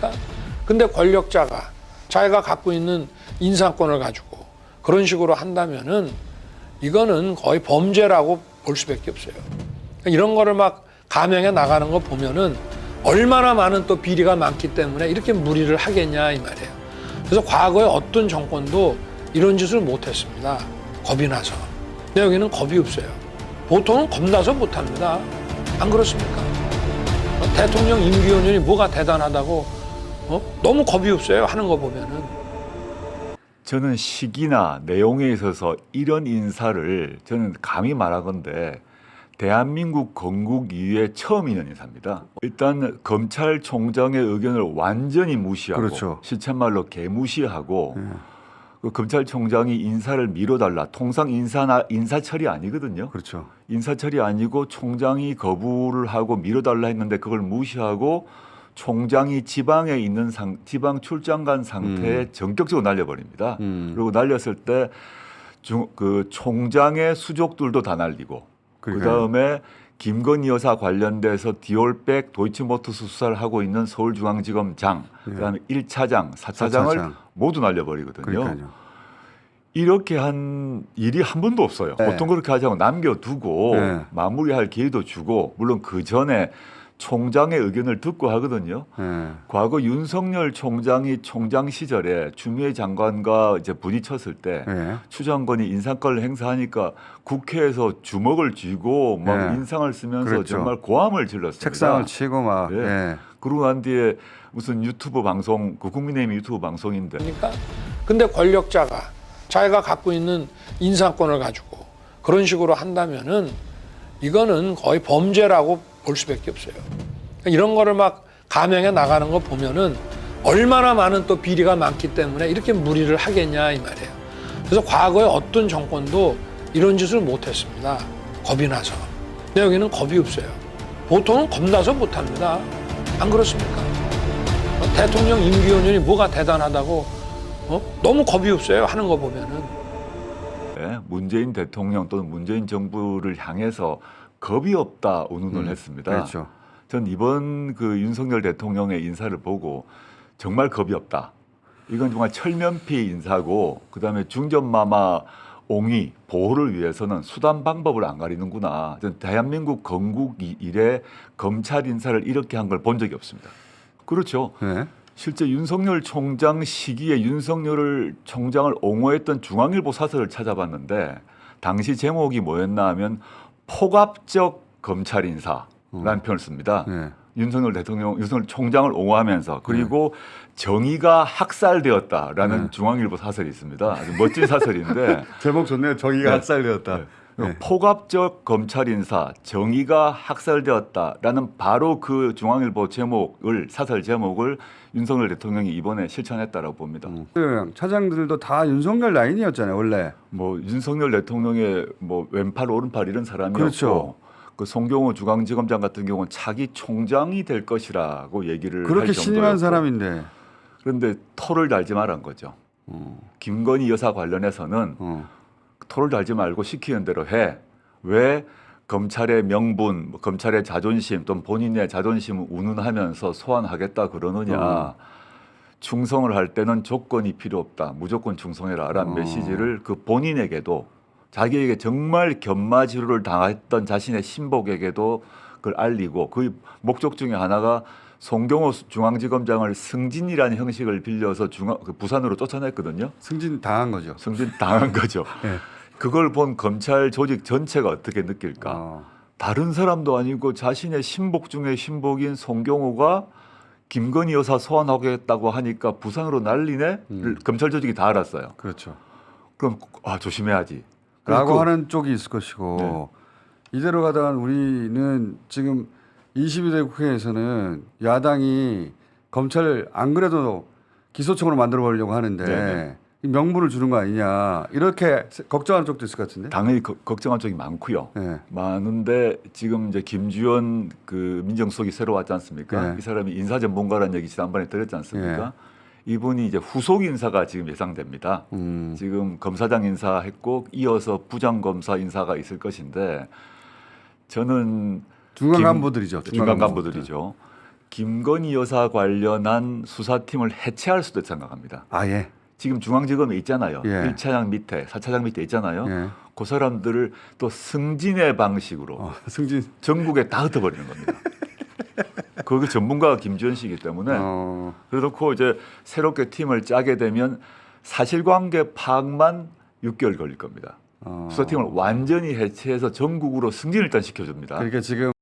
아닙니까? 근데 권력자가 자기가 갖고 있는 인사권을 가지고 그런 식으로 한다면은 이거는 거의 범죄라고 볼 수밖에 없어요. 그러니까 이런 거를 막 감행해 나가는 거 보면은 얼마나 많은 또 비리가 많기 때문에 이렇게 무리를 하겠냐 이 말이에요. 그래서 과거에 어떤 정권도 이런 짓을 못했습니다. 겁이 나서. 근데 여기는 겁이 없어요. 보통은 겁나서 못합니다. 안 그렇습니까? 어, 대통령 임기연연이 뭐가 대단하다고 어? 너무 겁이 없어요. 하는 거 보면은. 저는 시기나 내용에 있어서 이런 인사를 저는 감히 말하건데 대한민국 건국 이후에 처음 있는 인사입니다. 일단 검찰총장의 의견을 완전히 무시하고 그렇죠. 실천말로 개무시하고 예. 그 검찰총장이 인사를 미뤄달라. 통상 인사나 인사 처리 아니거든요. 그렇죠. 인사 처리 아니고 총장이 거부를 하고 미뤄달라 했는데 그걸 무시하고 총장이 지방에 있는 상, 지방 출장 간 상태에 전격적으로 날려버립니다. 음. 그리고 날렸을 때 중, 그 총장의 수족들도 다 날리고 그. 다음에 김건희 여사 관련돼서 디올백 도이치모터스 수사를 하고 있는 서울중앙지검장, 예. 그다음에 1차장, 4차장을 사차장. 모두 날려버리거든요. 그러니까요. 이렇게 한 일이 한 번도 없어요. 네. 보통 그렇게 하지 않고 남겨두고 네. 마무리할 기회도 주고 물론 그 전에 총장의 의견을 듣고 하거든요. 예. 과거 윤석열 총장이 총장 시절에 추미애 장관과 이제 부딪혔을 때 예. 추 장관이 인사권을 행사하니까 국회에서 주먹을 쥐고 막 네. 인상을 쓰면서 그랬죠. 정말 고함을 질렀습니다. 책상을 치고 막 예. 예. 그러고 난 뒤에 무슨 유튜브 방송, 그 국민의힘 유튜브 방송인데 그러니까 근데 권력자가 자기가 갖고 있는 인사권을 가지고 그런 식으로 한다면은 이거는 거의 범죄라고 볼 수밖에 없어요. 그러니까 이런 거를 막 감행해 나가는 거 보면은 얼마나 많은 또 비리가 많기 때문에 이렇게 무리를 하겠냐 이 말이에요. 그래서 과거에 어떤 정권도 이런 짓을 못했습니다. 겁이 나서. 근데 여기는 겁이 없어요. 보통은 겁나서 못합니다. 안 그렇습니까? 어, 대통령 임기연연이 뭐가 대단하다고 어? 너무 겁이 없어요. 하는 거 보면은. 예, 문재인 대통령 또는 문재인 정부를 향해서 겁이 없다 운운을 음, 했습니다. 그렇죠. 전 이번 그 윤석열 대통령의 인사를 보고 정말 겁이 없다. 이건 정말 철면피 인사고 그다음에 중전마마 옹이 보호를 위해서는 수단 방법을 안 가리는구나. 전 대한민국 건국 이- 이래 검찰 인사를 이렇게 한 걸 본 적이 없습니다. 그렇죠. 예. 실제 윤석열 총장 시기에 윤석열을 총장을 옹호했던 중앙일보 사설을 찾아봤는데 당시 제목이 뭐였나 하면 포갑적 검찰 인사라는 표현을 씁니다. 예. 윤석열 대통령, 윤석열 총장을 옹호하면서 그리고 정의가 학살되었다라는 네. 중앙일보 사설이 있습니다. 아주 멋진 사설인데 제목 좋네요. 정의가 네. 학살되었다. 네. 네. 포갑적 검찰 인사 정의가 학살되었다라는 바로 그 중앙일보 제목을 사설 제목을 윤석열 대통령이 이번에 실천했다라고 봅니다. 그 차장들도 다 윤석열 라인이었잖아요. 원래. 뭐 윤석열 대통령의 뭐 왼팔 오른팔 이런 사람이었고 그렇죠. 그 송경호 중앙지검장 같은 경우는 차기 총장이 될 것이라고 얘기를 그렇게 할 신임한. 사람인데. 그런데 토를 달지 말한 거죠. 어. 김건희 여사 관련해서는 어. 토를 달지 말고 시키는 대로 해. 왜 검찰의 명분, 뭐 검찰의 자존심 또는 본인의 자존심을 운운하면서 소환하겠다 그러느냐. 어. 충성을 할 때는 조건이 필요 없다. 무조건 충성해라라는 어. 메시지를 그 본인에게도 자기에게 정말 견마지루를 당했던 자신의 신복에게도 그걸 알리고 그 목적 중에 하나가 송경호 중앙지검장을 승진이라는 형식을 빌려서 중앙, 그 부산으로 쫓아냈거든요. 승진 당한 거죠. 승진 당한 거죠. 예. 그걸 본 검찰 조직 전체가 어떻게 느낄까? 어. 다른 사람도 아니고 자신의 신복 중에 신복인 송경호가 김건희 여사 소환하겠다고 하니까 부산으로 난리네? 음. 검찰 조직이 다 알았어요. 그렇죠. 그럼 아 조심해야지. 라고 하는 쪽이 있을 것이고 네. 이대로 가다가 우리는 지금 22대 국회에서는 야당이 검찰을 안 그래도 기소청으로 만들어 보려고 하는데 네네. 이 명분을 주는 거 아니냐 이렇게 걱정하는 쪽도 있을 것 같은데. 당연히 거- 걱정한 쪽이 많고요. 네. 많은데 지금 이제 김주현 그 민정수석이 새로 왔지 않습니까? 네. 이 사람이 인사 전문가라는 얘기 지난번에 들었지 않습니까? 이분이 이제 후속 인사가 지금 예상됩니다. 음. 지금 검사장 인사했고 이어서 부장 검사 인사가 있을 것인데 저는 중간 김- 간부들이죠. 중간 간부들이죠. 김건희 여사 관련한 수사팀을 해체할 수도 생각합니다. 아 예. 지금 중앙지검에 있잖아요. 예. 일 1차장 밑에, 4차장 밑에 있잖아요. 예. 그 사람들을 또 승진의 방식으로 어, 승진. 전국에 다 흩어버리는 겁니다. 거기 전문가가 김지현 씨이기 때문에 어, 그렇고 이제 새롭게 팀을 짜게 되면 사실관계 파악만 6개월 걸릴 겁니다. 어. 수사팀을 완전히 해체해서 전국으로 승진을 일단 시켜줍니다. 그러니까 지금